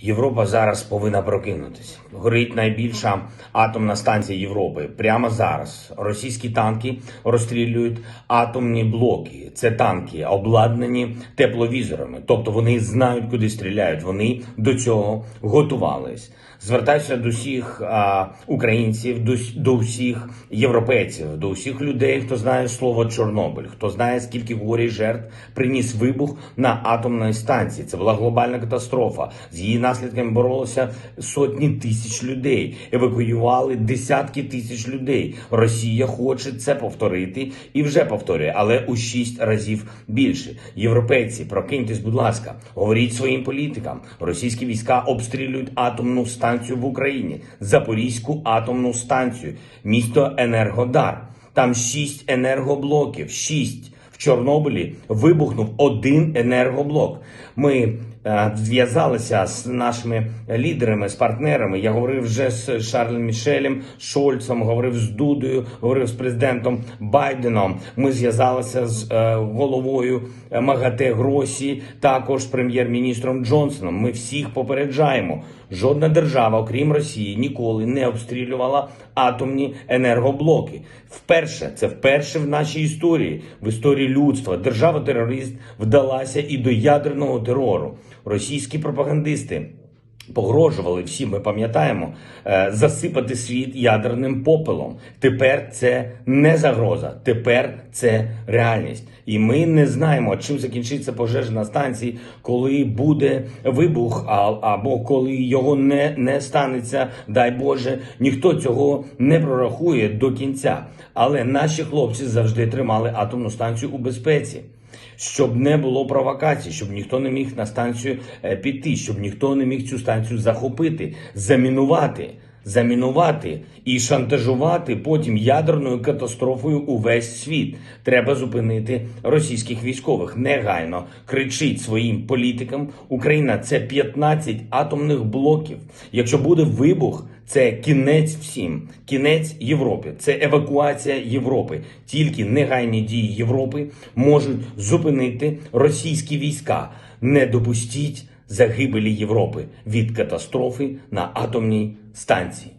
Європа зараз повинна прокинутися. Горить найбільша атомна станція Європи. Прямо зараз російські танки розстрілюють атомні блоки. Це танки обладнані тепловізорами, тобто вони знають, куди стріляють. Вони до цього готувались. Звертаюся до всіх а, українців, до, до всіх європейців, до всіх людей, хто знає слово Чорнобиль, хто знає, скільки горі жертв приніс вибух на атомній станції. Це була глобальна катастрофа. З її наслідками боролися сотні тисяч людей, евакуювали десятки тисяч людей. Росія хоче це повторити і вже повторює, але у шість разів більше. Європейці, прокиньтесь, будь ласка, говоріть своїм політикам. Російські війська обстрілюють атомну станцію в Україні, Запорізьку атомну станцію, місто Енергодар. Там шість енергоблоків. Шість в Чорнобилі вибухнув один енергоблок. Ми зв'язалися з нашими лідерами, з партнерами. Я говорив вже з Шарлем Мішелем, Шольцем, говорив з Дудою, говорив з президентом Байденом. Ми зв'язалися з е, головою е, МАГАТЕ Гросі, також прем'єр-міністром Джонсоном. Ми всіх попереджаємо. Жодна держава, окрім Росії, ніколи не обстрілювала атомні енергоблоки. Вперше це вперше в нашій історії, в історії людства. Держава-терорист вдалася і до ядерного терору. Російські пропагандисти погрожували всі, ми пам'ятаємо, е, засипати світ ядерним попелом. Тепер це не загроза, тепер це реальність. І ми не знаємо, чим закінчиться пожежа на станції, коли буде вибух, або коли його не, не станеться, дай Боже, ніхто цього не прорахує до кінця. Але наші хлопці завжди тримали атомну станцію у безпеці щоб не було провокацій, щоб ніхто не міг на станцію е, піти, щоб ніхто не міг цю станцію захопити, замінувати, замінувати і шантажувати потім ядерною катастрофою увесь світ. Треба зупинити російських військових. Негайно кричить своїм політикам. Україна це 15 атомних блоків. Якщо буде вибух. Це кінець всім, кінець Європи, це евакуація Європи. Тільки негайні дії Європи можуть зупинити російські війська. Не допустіть загибелі Європи від катастрофи на атомній станції.